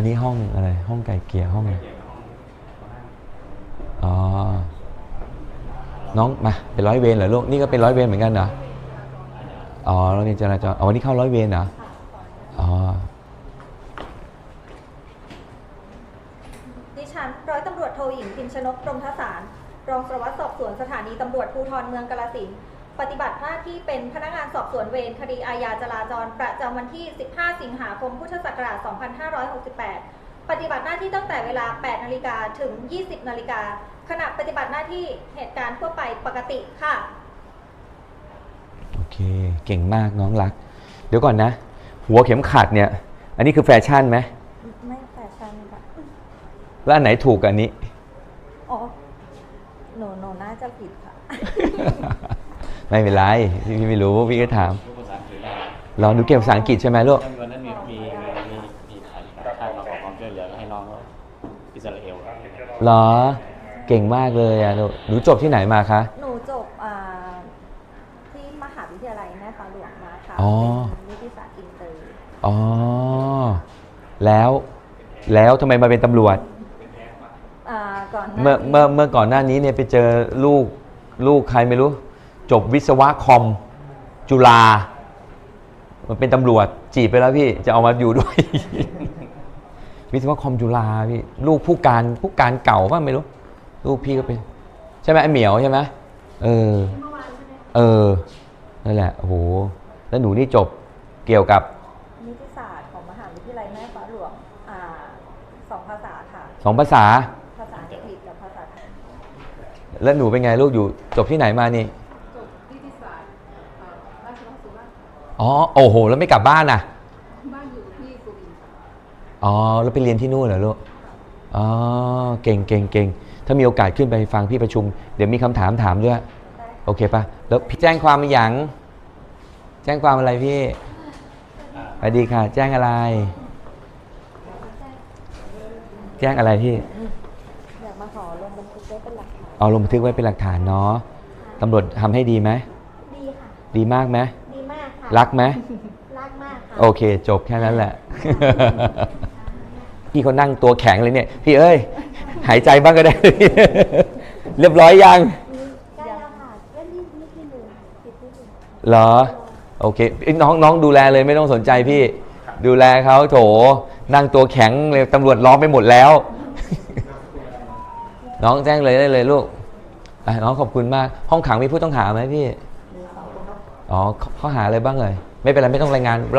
อันนี้ห้องอะไร ห้องไก่เกียร์ห้องอะไรอ๋อ น้องมาเป็นร้อยเวรเหรอลูก นี่ก็เป็นร้อยเวรเหมือนกันเหรอ อ๋อเราเรียนจราจรอ๋อวันนี้เข้าร้อยเวรเหรอ อ๋อดิฉันร้อยตำรวจโทหญิงพิมชนกกรมทศาร รองสารวัตรสอบสวนสถานีตำรวจภูธรเมืองกาฬสิน ปฏิบัติหน้าที่เป็นพนักงานสอบสวนเวรคดีอาญาจราจร ประจำวันที่ 15 สิงหาคม พุทธศักราช 2568 ปฏิบัติหน้าที่ตั้งแต่เวลา 8 นาฬิกาถึง 20 นาฬิกาขณะปฏิบัติหน้าที่เหตุการณ์ทั่วไปปกติค่ะ โอเค เก่งมากน้องรัก เดี๋ยวก่อนนะ หัวเข็มขัดเนี่ย อันนี้คือแฟชั่นไหมไม่แฟชั่นค่ะแล้วอันไหนถูกกับอันนี้ อ๋อ หนูหนูน่าจะผิดค่ะ ไม่เป็นไรพี่พี่ไม่รู้พี่ก็ถามพูดภาษาอังกฤษได้เราหนูเก่งภาษาอังกฤษใช่ไหมลูกวันนั้นมีมีมีมีถ่ายถ่ายมาขอความช่วยเหลือให้น้องอิสราเอลเหรอเก่งมากเลยอะลูกหนูจบที่ไหนมาคะหนูจบอ่าที่มหาวิทยาลัยแม่ฟ้าหลวงมาค่ะเป็นนิติศาสตร์อินเตอร์อ๋อแล้วแล้วทำไมมาเป็นตำรวจเมื่อเมื่อเมื่อก่อนหน้านี้เนี่ยไปเจอลูกลูกใครไม่รู้ จบวิศวะคอมจุฬามันเป็นตำรวจจีบไปแล้วพี่จะเอามาอยู่ด้วย วิศวะคอมจุฬาพี่ลูกผู้การผู้การเก่าป่ะไม่รู้ ลูกพี่ก็เป็น ใช่ไหมไอเหมียวใช่ไหมเออ เออนั่นแหละโอ้โหแล้วหนูนี่จบเกี่ยวกับนิติศาสตร์ของมหาวิทยาลัยแม่ฟ้าหลวงอ่าสองภาษาค่ะสองภาษาภาษาอังกฤษกับภาษาไทยแล้วหนูเป็นไงลูกอยู่จบที่ไหนมานี่ อ๋อโอ้โห แล้วไม่กลับบ้านน่ะ บ้านอยู่ที่สุรินทร์ค่ะอ๋อ แล้วไปเรียนที่นู่นเหรอลูก อ๋อ เก่งเก่งเก่งถ้ามีโอกาสขึ้นไปฟังพี่ประชุม เดี๋ยวมีคำถามถามด้วย โอเคปะแล้วพี่แจ้งความมาอย่าง แจ้งความอะไรพี่สวัสดีค่ะ แจ้งอะไร แจ้งอะไรพี่ อยากมาขอลงบันทึกไว้เป็นหลักฐาน เอาลงบันทึกไว้เป็นหลักฐานเนาะตำรวจทำให้ดีไหม ดีค่ะ ดีมากไหมดีมากค่ะ รักไหมรักมากค่ะโอเค จบแค่นั้นแหละ พี่เขานั่งตัวแข็งเลยเนี่ย พี่เอ้ย หายใจบ้างก็ได้ เรียบร้อยยังใกล้แล้วค่ะเล่นนิดนิดนิดนึงผิดนิดนึงเหรอ โอเคเอ้ยน้องน้องดูแลเลยไม่ต้องสนใจพี่ ดูแลเขาโถ นั่งตัวแข็งเลยตำรวจล้อมไปหมดแล้ว น้องแจ้งเลยได้เลยลูกอะน้องขอบคุณมาก ห้องขังมีผู้ต้องหาไหมพี่ อ๋อข้อข้อหาอะไรบ้างเลย ไม่เป็นไรไม่ต้องรายงาน